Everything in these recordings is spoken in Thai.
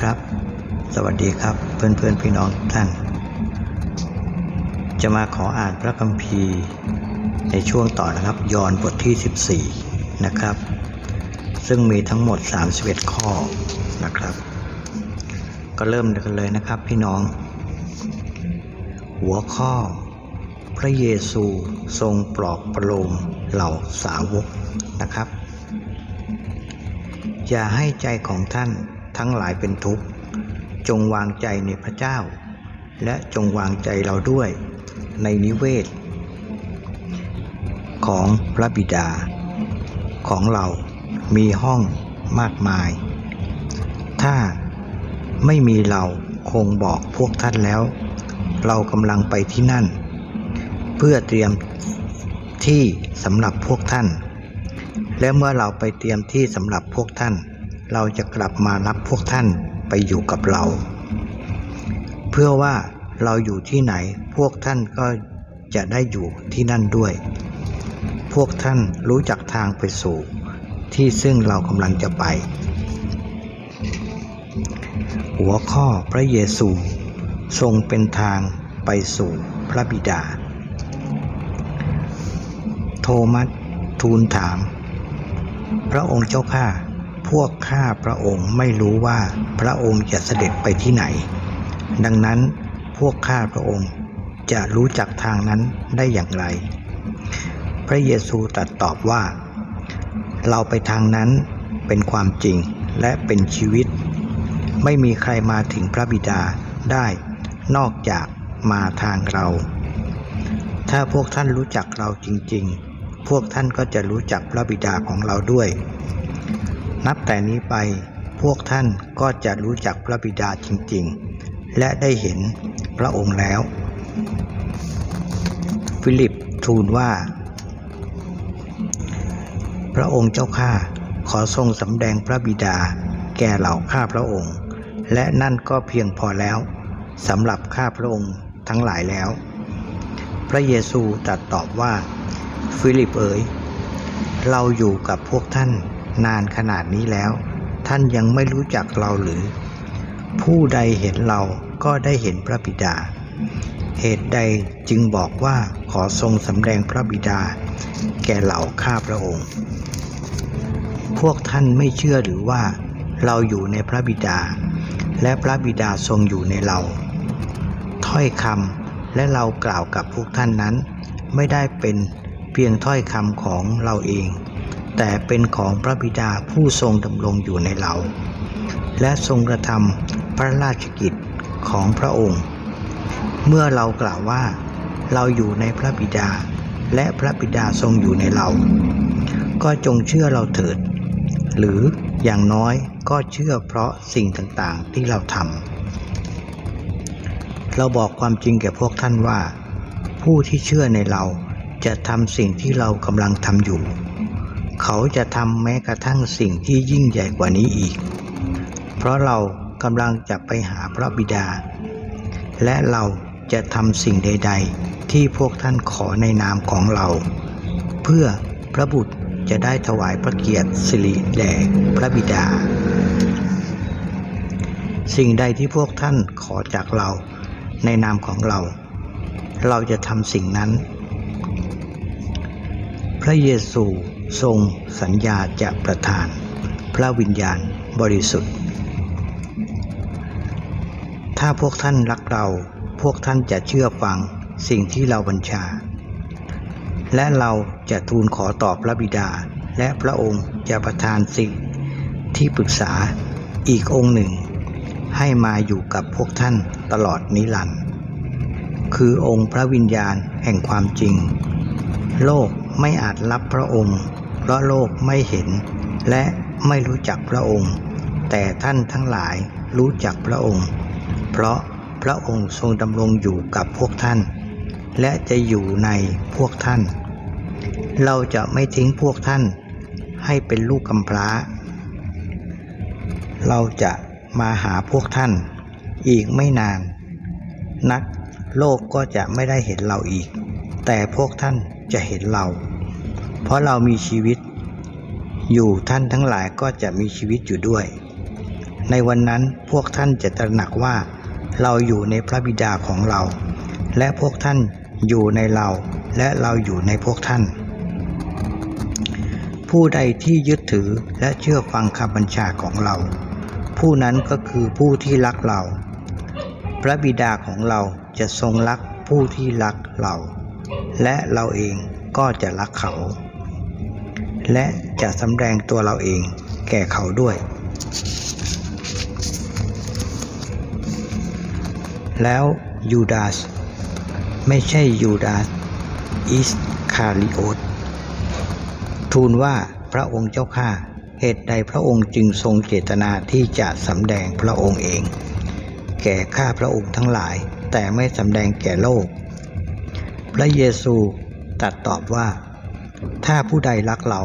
ครับ สวัสดีครับเพื่อนเพื่อนๆพี่น้องทุกท่าน จะมาขออ่านพระคัมภีร์ในช่วงต่อนะครับยอนบทที่ 14 นะครับ ซึ่งมีทั้งหมด 31 ข้อนะครับ ก็เริ่มกันเลยนะครับพี่น้อง หัวข้อ พระเยซูทรงปลอบประโลมเหล่าสาวกนะครับอย่าให้ใจของท่าน ทั้งหลายเป็นทุกข์ จงวางใจในพระเจ้า และจงวางใจเราด้วยในนิเวศ ของพระบิดา ของเรามีห้องมากมาย ถ้าไม่มีเราคงบอกพวกท่านแล้ว เรากำลังไปที่นั่น เพื่อเตรียมที่สำหรับพวกท่าน และเมื่อเราไปเตรียมที่สำหรับพวกท่าน เราจะกลับมารับพวกท่านไปอยู่กับเรา เพื่อว่าเราอยู่ที่ไหนพวกท่านก็จะได้อยู่ที่นั่นด้วย พวกท่านรู้จักทางไปสู่ ที่ซึ่งเรากำลังจะไป หัวข้อพระเยซูทรงเป็นทางไปสู่พระบิดา โทมัสทูลถาม พระองค์เจ้าข้า พวกข้าพระองค์ไม่รู้ว่าพระองค์จะเสด็จไปที่ไหน ดังนั้นพวกข้าพระองค์จะรู้จักทางนั้นได้อย่างไร พระเยซูตรัสตอบว่า เราไปทางนั้นเป็นความจริงและเป็นชีวิต ไม่มีใครมาถึงพระบิดาได้นอกจากมาทางเรา ถ้าพวกท่านรู้จักเราจริง ๆ พวกท่านก็จะรู้จักพระบิดาของเราด้วย นับแต่นี้ไปพวกท่านก็จะรู้จักพระบิดาจริง ๆ และได้เห็นพระองค์แล้ว ฟิลิปทูลว่า พระองค์เจ้าข้าขอทรงสำแดงพระบิดาแก่เหล่าข้าพระองค์ และนั่นก็เพียงพอแล้วสำหรับข้าพระองค์ทั้งหลายแล้ว พระเยซูตรัสตอบว่า ฟิลิปเอ๋ยเราอยู่กับพวกท่าน นานขนาดนี้แล้ว ท่านยังไม่รู้จักเราหรือ ผู้ใดเห็นเราก็ได้เห็นพระบิดา เหตุใดจึงบอกว่าขอทรงสำแดงพระบิดา แก่เหล่าข้าพระองค์ พวกท่านไม่เชื่อหรือว่า เราอยู่ในพระบิดา และพระบิดาทรงอยู่ในเรา ถ้อยคำและเรากล่าวกับพวกท่านนั้น ไม่ได้เป็นเพียงถ้อยคำของเราเอง แต่เป็นของพระบิดาผู้ทรงดำรงอยู่ในเรา และทรงกระทำพระราชกิจของพระองค์ เมื่อเรากล่าวว่าเราอยู่ในพระบิดา และพระบิดาทรงอยู่ในเรา ก็จงเชื่อเราเถิด หรืออย่างน้อยก็เชื่อเพราะสิ่งต่างๆที่เราทำเราบอกความจริงแก่พวกท่านว่า ผู้ที่เชื่อในเราจะทำสิ่งที่เรากำลังทำอยู่ เขาจะทำแม้กระทั่งสิ่งที่ยิ่งใหญ่กว่านี้อีก เพราะเรากำลังจะไปหาพระบิดา และเราจะทำสิ่งใด ๆ ที่พวกท่านขอในนามของเรา เพื่อพระบุตรจะได้ถวายพระเกียรติสิริแด่พระบิดา สิ่งใดที่พวกท่านขอจากเราในนามของเรา เราจะทำสิ่งนั้น พระเยซู ทรงสัญญาจะประทาน พระวิญญาณบริสุทธิ์ ถ้าพวกท่านรักเรา พวกท่านจะเชื่อฟังสิ่งที่เราบัญชา และเราจะทูลขอตอบพระบิดา และพระองค์จะประทานสิ่งที่ปรึกษาอีกองค์หนึ่ง ให้มาอยู่กับพวกท่านตลอดนิรันดร์คือองค์พระวิญญาณแห่งความจริง โลกไม่อาจรับพระองค์ ราะโลกไม่เห็น และไม่รู้จักพระองค์ แต่ท่านทั้งหลายรู้จักพระองค์ เพราะพระองค์ทรงดำรงอยู่กับพวกท่าน และจะอยู่ในพวกท่าน เราจะไม่ทิ้งพวกท่านให้เป็นลูกกำพร้า เราจะมาหาพวกท่านอีกไม่นาน นักโลกก็จะไม่ได้เห็นเราอีก แต่พวกท่านจะเห็นเรา เพราะเรามีชีวิตอยู่ท่านทั้งหลายก็จะมีชีวิตอยู่ด้วย ในวันนั้นพวกท่านจะตระหนักว่าเราอยู่ในพระบิดาของเรา และพวกท่านอยู่ในเราและเราอยู่ในพวกท่าน ผู้ใดที่ยึดถือและเชื่อฟังคำบัญชาของเรา ผู้นั้นก็คือผู้ที่รักเรา พระบิดาของเราจะทรงรักผู้ที่รักเรา และเราเองก็จะรักเขา และจะสำแดงตัวเราเองแก่เขาด้วย แล้วยูดาสไม่ใช่ยูดาสอิสคาริโอตทูลว่าพระองค์เจ้าข้าเหตุใดพระองค์จึงทรงเจตนาที่จะสำแดงพระองค์เอง แก่ข้าพระองค์ทั้งหลาย แต่ไม่สำแดงแก่โลก พระเยซูตรัสตอบว่า ถ้าผู้ใดรักเรา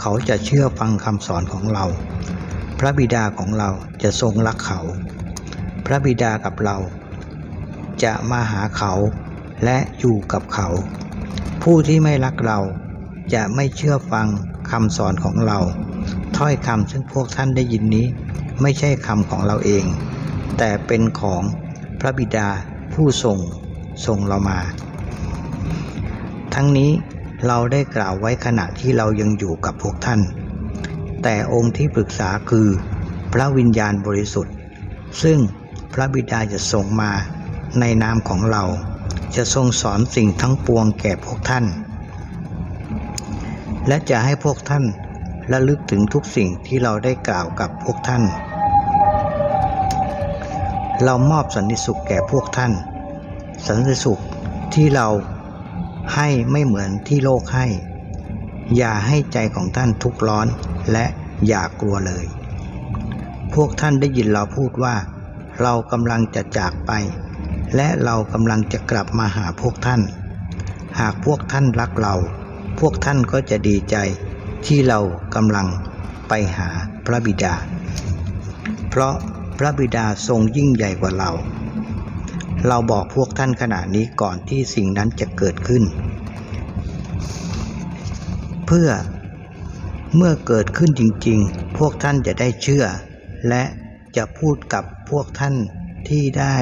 เขาจะเชื่อฟังคำสอนของเรา พระบิดาของเราจะทรงรักเขา พระบิดากับเรา จะมาหาเขาและอยู่กับเขา ผู้ที่ไม่รักเราจะไม่เชื่อฟังคำสอนของเรา ถ้อยคำซึ่งพวกท่านได้ยินนี้ ไม่ใช่คำของเราเอง แต่เป็นของพระบิดาผู้ทรงส่งเรามา ทั้งนี้ เราได้กล่าวไว้ขณะที่เรายังอยู่กับพวกท่าน แต่องค์ที่ปรึกษาคือพระวิญญาณบริสุทธิ์ ซึ่งพระบิดาจะส่งมาในนามของเรา จะทรงสอนสิ่งทั้งปวงแก่พวกท่าน และจะให้พวกท่านระลึกถึงทุกสิ่งที่เราได้กล่าวกับพวกท่าน เรามอบสันติสุขแก่พวกท่าน สันติสุขที่เรา ให้ไม่เหมือนที่โลกให้ อย่าให้ใจของท่านทุกข์ร้อนและอย่ากลัวเลย พวกท่านได้ยินเราพูดว่า เรากำลังจะจากไป และเรากำลังจะกลับมาหาพวกท่าน หากพวกท่านรักเรา พวกท่านก็จะดีใจที่เรากำลังไปหาพระบิดา เพราะพระบิดาทรงยิ่งใหญ่กว่าเรา เราบอกพวกท่านขณะนี้ก่อนที่สิ่งนั้นจะเกิดขึ้น เพื่อเมื่อเกิดขึ้นจริง ๆ พวกท่านจะได้เชื่อ และจะพูดกับพวกท่านที่ได้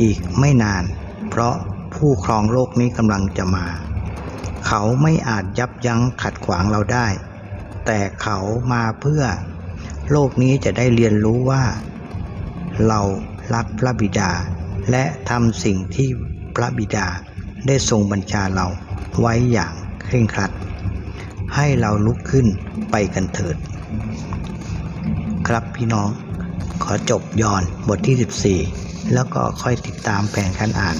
อีกไม่นาน เพราะผู้ครองโลกนี้กำลังจะมา เขาไม่อาจยับยั้งขัดขวางเราได้ แต่เขามาเพื่อโลกนี้จะได้เรียนรู้ว่า เรารักพระบิดา และทำสิ่งที่พระบิดาได้ทรงบัญชาเราไว้อย่างเคร่งครัด ให้เราลุกขึ้นไปกันเถิด ครับพี่น้องขอจบยอนบทที่ 14 แล้วก็ค่อยติดตามแผนการอ่าน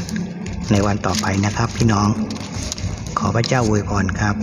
ในวันต่อไปนะครับพี่น้อง ขอพระเจ้าอวยพรครับ